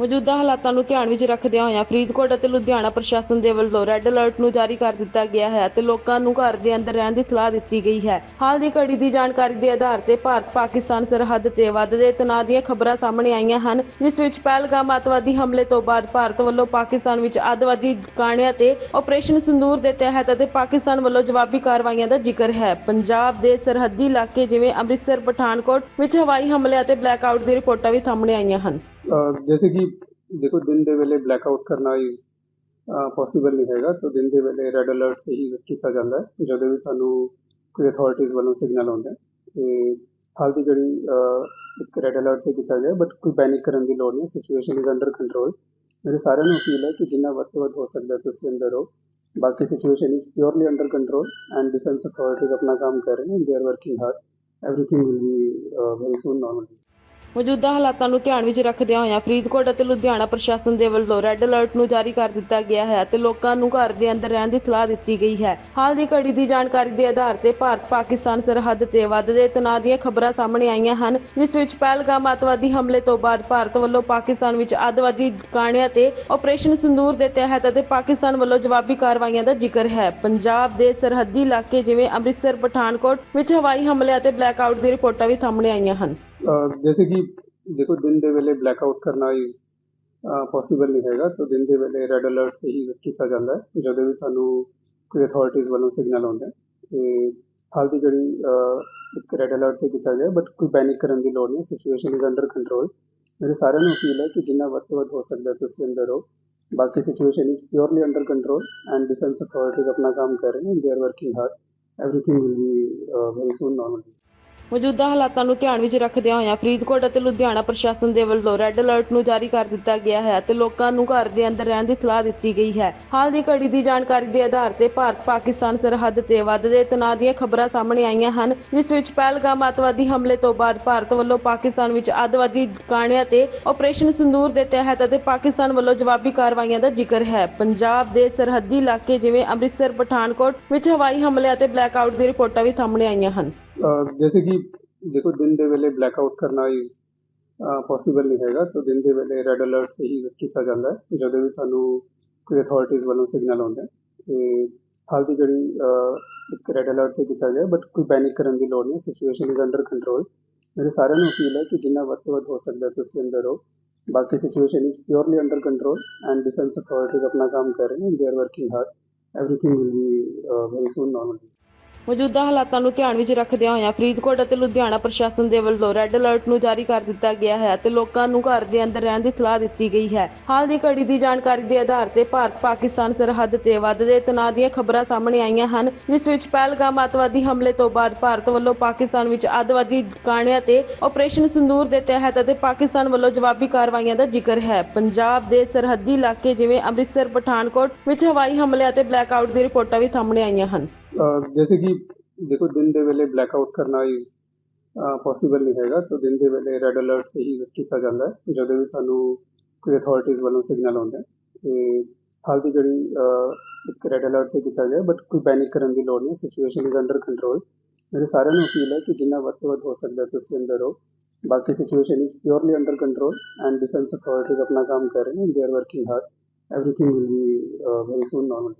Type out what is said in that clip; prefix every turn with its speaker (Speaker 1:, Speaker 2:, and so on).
Speaker 1: ਮੌਜੂਦਾ ਹਾਲਾਤਾਂ ਨੂੰ ਧਿਆਨ ਵਿੱਚ ਰੱਖਦਿਆਂ ਹੋਇਆਂ ਫਰੀਦਕੋਟ ਅਤੇ ਲੁਧਿਆਣਾ ਪ੍ਰਸ਼ਾਸਨ ਦੇ ਵੱਲੋਂ ਰੈੱਡ ਅਲਰਟ ਨੂੰ ਜਾਰੀ ਕਰ ਦਿੱਤਾ ਗਿਆ ਹੈ ਤੇ ਲੋਕਾਂ ਨੂੰ ਘਰ ਦੇ ਅੰਦਰ ਰਹਿਣ ਦੀ ਸਲਾਹ ਦਿੱਤੀ ਗਈ ਹੈ। ਹਾਲ ਦੀ ਘੜੀ ਦੀ ਜਾਣਕਾਰੀ ਦੇ ਆਧਾਰ ਤੇ ਭਾਰਤ ਪਾਕਿਸਤਾਨ ਸਰਹੱਦ ਤੇ ਵੱਧਦੇ ਤਣਾਅ ਦੀਆਂ ਖਬਰਾਂ ਸਾਹਮਣੇ ਆਈਆਂ ਹਨ, ਜਿਸ ਵਿੱਚ ਪਹਿਲਗਾਮ ਅੱਤਵਾਦੀ ਹਮਲੇ ਤੋਂ ਬਾਅਦ ਭਾਰਤ ਵੱਲੋਂ ਪਾਕਿਸਤਾਨ ਵਿੱਚ ਅੱਤਵਾਦੀ ਟਿਕਾਣਿਆਂ ਤੇ ਆਪਰੇਸ਼ਨ ਸਿੰਦੂਰ ਦੇ ਤਹਿਤ ਅਤੇ ਪਾਕਿਸਤਾਨ ਵੱਲੋਂ ਜਵਾਬੀ ਕਾਰਵਾਈਆਂ ਦਾ ਜ਼ਿਕਰ ਹੈ। ਪੰਜਾਬ ਦੇ ਸਰਹੱਦੀ ਇਲਾਕੇ ਜਿਵੇਂ ਅੰਮ੍ਰਿਤਸਰ, ਪਠਾਨਕੋਟ ਵਿੱਚ ਹਵਾਈ ਹਮਲੇ ਅਤੇ ਬਲੈਕਆਊਟ ਦੀ ਰਿਪੋਰਟਾਂ ਵੀ ਸਾਹਮਣੇ ਆਈਆਂ ਹਨ।
Speaker 2: ਅਹ ਜੈਸੇ ਕਿ ਦੇਖੋ, ਦਿਨ ਦੇ ਵੇਲੇ ਬਲੈਕਆਊਟ ਕਰਨਾ ਇਜ਼ ਪੋਸੀਬਲ ਨਹੀਂ ਹੈਗਾ। ਤਾਂ ਦਿਨ ਦੇ ਵੇਲੇ ਰੈੱਡ ਅਲਰਟ ਤੇ ਹੀ ਕੀਤਾ ਜਾਂਦਾ ਹੈ, ਜਦੋਂ ਵੀ ਸਾਨੂੰ ਕੋਈ ਅਥਾਰਟੀਜ਼ ਵੱਲੋਂ ਸਿਗਨਲ ਆਉਂਦਾ ਹੈ। ਤੇ ਹਾਲ ਦੀ ਘੜੀ ਇੱਕ ਰੈੱਡ ਅਲਰਟ ਤੇ ਕੀਤਾ ਗਿਆ ਬਟ ਕੋਈ ਪੈਨਿਕ ਕਰਨ ਦੀ ਲੋੜ ਨਹੀਂ ਸਿਚੁਏਸ਼ਨ ਇਜ਼ ਅੰਡਰ ਕੰਟਰੋਲ ਮੇਰੇ ਸਾਰਿਆਂ ਨੂੰ ਅਪੀਲ ਹੈ ਕਿ ਜਿੰਨਾ ਵੱਧ ਤੋਂ ਵੱਧ ਹੋ ਸਕਦਾ ਤੁਸੀਂ ਅੰਦਰ ਰਹੋ। ਬਾਕੀ situation is purely under control and defence authorities ਆਪਣਾ ਕੰਮ ਕਰ ਰਹੇ ਨੇ they are working hard everything will be very soon normal
Speaker 1: ਮੌਜੂਦਾ ਹਾਲਾਤਾਂ ਨੂੰ ਧਿਆਨ ਵਿੱਚ ਰੱਖਦਿਆਂ ਹੋਇਆਂ ਫਰੀਦਕੋਟ ਅਤੇ ਲੁਧਿਆਣਾ ਪ੍ਰਸ਼ਾਸਨ ਦੇ ਵੱਲੋਂ ਰੈੱਡ ਅਲਰਟ ਨੂੰ ਜਾਰੀ ਕਰ ਦਿੱਤਾ ਗਿਆ ਹੈ ਤੇ ਲੋਕਾਂ ਨੂੰ ਘਰ ਦੇ ਅੰਦਰ ਰਹਿਣ ਦੀ ਸਲਾਹ ਦਿੱਤੀ ਗਈ ਹੈ। ਹਾਲ ਦੀ ਘੜੀ ਦੀ ਜਾਣਕਾਰੀ ਦੇ ਆਧਾਰ ਤੇ ਭਾਰਤ ਪਾਕਿਸਤਾਨ ਸਰਹੱਦ ਤੇ ਵੱਧਦੇ ਤਣਾਅ ਦੀਆਂ ਖਬਰਾਂ ਸਾਹਮਣੇ ਆਈਆਂ ਹਨ, ਜਿਸ ਵਿੱਚ ਪਹਿਲਗਾਮ ਅੱਤਵਾਦੀ ਹਮਲੇ ਤੋਂ ਬਾਅਦ ਭਾਰਤ ਵੱਲੋਂ ਪਾਕਿਸਤਾਨ ਵਿੱਚ ਅੱਤਵਾਦੀ ਟਿਕਾਣਿਆਂ ਤੇ ਆਪਰੇਸ਼ਨ ਸਿੰਦੂਰ ਦੇ ਤਹਿਤ ਅਤੇ ਪਾਕਿਸਤਾਨ ਵੱਲੋਂ ਜਵਾਬੀ ਕਾਰਵਾਈਆਂ ਦਾ ਜ਼ਿਕਰ ਹੈ। ਪੰਜਾਬ ਦੇ ਸਰਹੱਦੀ ਇਲਾਕੇ ਜਿਵੇਂ ਅੰਮ੍ਰਿਤਸਰ, ਪਠਾਨਕੋਟ ਵਿੱਚ ਹਵਾਈ ਹਮਲੇ ਅਤੇ ਬਲੈਕਆਊਟ ਦੀ ਰਿਪੋਰਟਾਂ ਵੀ ਸਾਹਮਣੇ ਆਈਆਂ ਹਨ।
Speaker 2: ਅਹ ਜੈਸੇ ਦੇਖੋ, ਦਿਨ ਦੇ ਵੇਲੇ ਬਲੈਕ ਆਊਟ ਕਰਨਾ ਇਜ਼ ਪੋਸੀਬਲ ਨਹੀਂ ਹੈਗਾ। ਤਾਂ ਦਿਨ ਦੇ ਵੇਲੇ ਰੈੱਡ ਅਲਰਟ ਤੇ ਹੀ ਕੀਤਾ ਜਾਂਦਾ ਹੈ, ਜਦੋਂ ਵੀ ਸਾਨੂੰ ਕੋਈ ਅਥਾਰਟੀਜ਼ ਵੱਲੋਂ ਸਿਗਨਲ ਆਉਂਦਾ ਹੈ। ਤੇ ਹਾਲ ਦੀ ਘੜੀ ਇੱਕ ਰੈੱਡ ਅਲਰਟ ਤੇ ਕੀਤਾ ਗਿਆ ਬਟ ਕੋਈ ਪੈਨਿਕ ਕਰਨ ਦੀ ਲੋੜ ਨਹੀਂ ਸਿਚੁਏਸ਼ਨ ਇਜ਼ ਅੰਡਰ ਕੰਟਰੋਲ ਮੇਰੇ ਸਾਰਿਆਂ ਨੂੰ ਅਪੀਲ ਹੈ ਕਿ ਜਿੰਨਾ ਵੱਧ ਤੋਂ ਵੱਧ ਹੋ ਸਕਦਾ ਤੁਸੀਂ ਅੰਦਰ ਹੋ ਬਾਕੀ situation is purely under control and defence authorities ਆਪਣਾ ਕੰਮ ਕਰ ਰਹੇ ਨੇ they are working hard everything will be very soon normal
Speaker 1: ਮੌਜੂਦਾ ਹਾਲਾਤਾਂ ਨੂੰ ਧਿਆਨ ਵਿੱਚ ਰੱਖਦਿਆਂ ਹੋਇਆਂ ਫਰੀਦਕੋਟ ਅਤੇ ਲੁਧਿਆਣਾ ਪ੍ਰਸ਼ਾਸਨ ਦੇ ਵੱਲੋਂ ਰੈੱਡ ਅਲਰਟ ਨੂੰ ਜਾਰੀ ਕਰ ਦਿੱਤਾ ਗਿਆ ਹੈ ਤੇ ਲੋਕਾਂ ਨੂੰ ਘਰ ਦੇ ਅੰਦਰ ਰਹਿਣ ਦੀ ਸਲਾਹ ਦਿੱਤੀ ਗਈ ਹੈ। ਹਾਲ ਦੀ ਘੜੀ ਦੀ ਜਾਣਕਾਰੀ ਦੇ ਆਧਾਰ ਤੇ ਭਾਰਤ ਪਾਕਿਸਤਾਨ ਸਰਹੱਦ ਤੇ ਵੱਧਦੇ ਤਣਾਅ ਦੀਆਂ ਖਬਰਾਂ ਸਾਹਮਣੇ ਆਈਆਂ ਹਨ, ਜਿਸ ਵਿੱਚ ਪਹਿਲਗਾਮ ਅੱਤਵਾਦੀ ਹਮਲੇ ਤੋਂ ਬਾਅਦ ਭਾਰਤ ਵੱਲੋਂ ਪਾਕਿਸਤਾਨ ਵਿੱਚ ਅੱਤਵਾਦੀ ਟਿਕਾਣਿਆਂ ਤੇ ਆਪਰੇਸ਼ਨ ਸਿੰਦੂਰ ਦੇ ਤਹਿਤ ਅਤੇ ਪਾਕਿਸਤਾਨ ਵੱਲੋਂ ਜਵਾਬੀ ਕਾਰਵਾਈਆਂ ਦਾ ਜ਼ਿਕਰ ਹੈ। ਪੰਜਾਬ ਦੇ ਸਰਹੱਦੀ ਇਲਾਕੇ ਜਿਵੇਂ ਅੰਮ੍ਰਿਤਸਰ, ਪਠਾਨਕੋਟ ਵਿੱਚ ਹਵਾਈ ਹਮਲੇ ਅਤੇ ਬਲੈਕਆਊਟ ਦੀ ਰਿਪੋਰਟਾਂ ਵੀ ਸਾਹਮਣੇ ਆਈਆਂ ਹਨ।
Speaker 2: ਅਹ ਜੈਸੇ ਕਿ ਦੇਖੋ, ਦਿਨ ਦੇ ਵੇਲੇ ਬਲੈਕ ਆਊਟ ਕਰਨਾ ਇਜ਼ ਪੋਸੀਬਲ ਨਹੀਂ ਹੈਗਾ। ਤਾਂ ਦਿਨ ਦੇ ਵੇਲੇ ਰੈੱਡ ਅਲਰਟ ਤੇ ਹੀ ਕੀਤਾ ਜਾਂਦਾ ਹੈ, ਜਦੋਂ ਵੀ ਸਾਨੂੰ ਕੋਈ ਅਥਾਰਟੀਜ਼ ਵੱਲੋਂ ਸਿਗਨਲ ਆਉਂਦਾ ਹੈ। ਤੇ ਹਾਲ ਦੀ ਘੜੀ ਇੱਕ ਰੈੱਡ ਅਲਰਟ ਤੇ ਕੀਤਾ ਗਿਆ ਬਟ ਕੋਈ ਪੈਨਿਕ ਕਰਨ ਦੀ ਲੋੜ ਨਹੀਂ ਸਿਚੁਏਸ਼ਨ ਇਜ਼ ਅੰਡਰ ਕੰਟਰੋਲ ਮੇਰੇ ਸਾਰਿਆਂ ਨੂੰ ਅਪੀਲ ਹੈ ਕਿ ਜਿੰਨਾ ਵੱਧ ਤੋਂ ਵੱਧ ਹੋ ਸਕਦਾ ਤੁਸੀਂ ਅੰਦਰ ਰਹੋ। ਬਾਕੀ situation is purely under control and defence authorities ਆਪਣਾ ਕੰਮ ਕਰ ਰਹੇ ਨੇ they are working hard everything will be very soon normal
Speaker 1: ਮੌਜੂਦਾ ਹਾਲਾਤਾਂ ਨੂੰ ਧਿਆਨ ਵਿੱਚ ਰੱਖਦਿਆਂ ਹੋਇਆਂ ਫਰੀਦਕੋਟ ਅਤੇ ਲੁਧਿਆਣਾ ਪ੍ਰਸ਼ਾਸਨ ਦੇ ਵੱਲੋਂ ਰੈੱਡ ਅਲਰਟ ਨੂੰ ਜਾਰੀ ਕਰ ਦਿੱਤਾ ਗਿਆ ਹੈ ਤੇ ਲੋਕਾਂ ਨੂੰ ਘਰ ਦੇ ਅੰਦਰ ਰਹਿਣ ਦੀ ਸਲਾਹ ਦਿੱਤੀ ਗਈ ਹੈ। ਹਾਲ ਦੀ ਘੜੀ ਦੀ ਜਾਣਕਾਰੀ ਦੇ ਆਧਾਰ ਤੇ ਭਾਰਤ ਪਾਕਿਸਤਾਨ ਸਰਹੱਦ ਤੇ ਵੱਧਦੇ ਤਣਾਅ ਦੀਆਂ ਖਬਰਾਂ ਸਾਹਮਣੇ ਆਈਆਂ ਹਨ, ਜਿਸ ਵਿੱਚ ਪਹਿਲਗਾਮ ਅੱਤਵਾਦੀ ਹਮਲੇ ਤੋਂ ਬਾਅਦ ਭਾਰਤ ਵੱਲੋਂ ਪਾਕਿਸਤਾਨ ਵਿੱਚ ਅੱਤਵਾਦੀ ਟਿਕਾਣਿਆਂ ਤੇ ਆਪਰੇਸ਼ਨ ਸੰਦੂਰ ਦੇ ਤਹਿਤ ਅਤੇ ਪਾਕਿਸਤਾਨ ਵੱਲੋਂ ਜਵਾਬੀ ਕਾਰਵਾਈਆਂ ਦਾ ਜ਼ਿਕਰ ਹੈ। ਪੰਜਾਬ ਦੇ ਸਰਹੱਦੀ ਇਲਾਕੇ ਜਿਵੇਂ ਅੰਮ੍ਰਿਤਸਰ, ਪਠਾਨਕੋਟ ਵਿੱਚ ਹਵਾਈ ਹਮਲੇ ਅਤੇ ਬਲੈਕਆਊਟ ਦੀ ਰਿਪੋਰਟਾਂ ਵੀ ਸਾਹਮਣੇ ਆਈਆਂ ਹਨ।
Speaker 2: ਅਹ ਜੈਸੇ ਕਿ ਦੇਖੋ ਦਿਨ ਦੇ ਵੇਲੇ ਬਲੈਕਆਊਟ ਕਰਨਾ ਇਜ਼ ਪੋਸੀਬਲ ਨਹੀਂ ਹੈਗਾ ਤਾਂ ਦਿਨ ਦੇ ਵੇਲੇ ਰੈੱਡ ਅਲਰਟ ਤੇ ਹੀ ਕੀਤਾ ਜਾਂਦਾ ਹੈ ਜਦੋਂ ਵੀ ਸਾਨੂੰ ਕੋਈ ਅਥਾਰਟੀਜ਼ ਵੱਲੋਂ ਸਿਗਨਲ ਆਉਂਦਾ ਹੈ ਤੇ ਹਾਲ ਦੀ ਘੜੀ ਇੱਕ ਰੈੱਡ ਅਲਰਟ ਤੇ ਕੀਤਾ ਗਿਆ ਬਟ ਕੋਈ ਪੈਨਿਕ ਕਰਨ ਦੀ ਲੋੜ ਨਹੀਂ ਸਿਚੁਏਸ਼ਨ ਇਜ਼ ਅੰਡਰ ਕੰਟਰੋਲ ਮੇਰੇ ਸਾਰਿਆਂ ਨੂੰ ਅਪੀਲ ਹੈ ਕਿ ਜਿੰਨਾ ਵੱਧ ਤੋਂ ਵੱਧ ਹੋ ਸਕਦਾ ਤੁਸੀਂ ਅੰਦਰ ਰਹੋ ਬਾਕੀ situation is purely under control and defence authorities ਆਪਣਾ ਕੰਮ ਕਰ ਰਹੇ ਨੇ they are working hard everything will be very soon normal